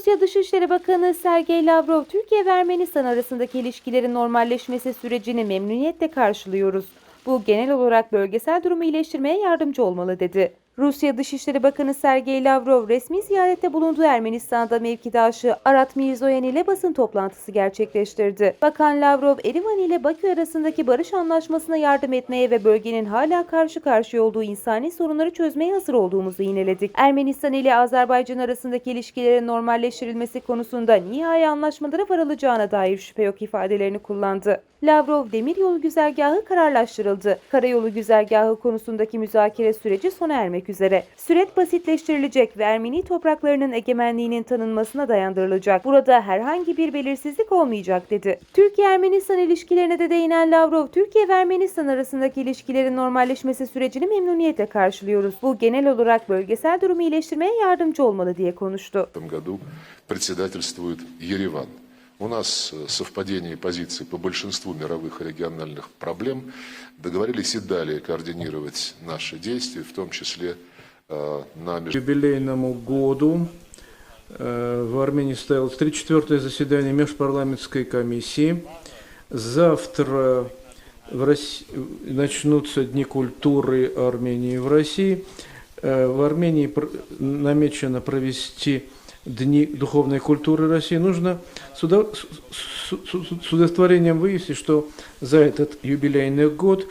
Rusya Dışişleri Bakanı Sergey Lavrov, Türkiye ve Ermenistan arasındaki ilişkilerin normalleşmesi sürecini memnuniyetle karşılıyoruz. Bu genel olarak bölgesel durumu iyileştirmeye yardımcı olmalı dedi. Rusya Dışişleri Bakanı Sergey Lavrov resmi ziyarette bulunduğu Ermenistan'da mevkidaşı Arat Mirzoyan ile basın toplantısı gerçekleştirdi. Bakan Lavrov, Erivan ile Bakü arasındaki barış anlaşmasına yardım etmeye ve bölgenin hala karşı karşıya olduğu insani sorunları çözmeye hazır olduğumuzu yineledik. Ermenistan ile Azerbaycan arasındaki ilişkilerin normalleştirilmesi konusunda nihai anlaşmalara varılacağına dair şüphe yok ifadelerini kullandı. Lavrov, demiryolu güzergahı kararlaştırıldı. Karayolu güzergahı konusundaki müzakere süreci sona ermek üzere. Süreç basitleştirilecek ve Ermeni topraklarının egemenliğinin tanınmasına dayandırılacak. Burada herhangi bir belirsizlik olmayacak dedi. Türkiye-Ermenistan ilişkilerine de değinen Lavrov, Türkiye ve Ermenistan arasındaki ilişkilerin normalleşmesi sürecini memnuniyetle karşılıyoruz. Bu genel olarak bölgesel durumu iyileştirmeye yardımcı olmalı diye konuştu. В У нас э, совпадение позиций по большинству мировых и региональных проблем. Договорились и далее координировать наши действия, в том числе э, на меж- юбилейному году э, в Армении состоялось 34-е заседание межпарламентской комиссии. Завтра в Росси- начнутся Дни культуры Армении в России. Э, В Армении намечено провести Дни духовной культуры России. Нужно с, удов- с- с- с- с удовлетворением выяснить, что за этот юбилейный год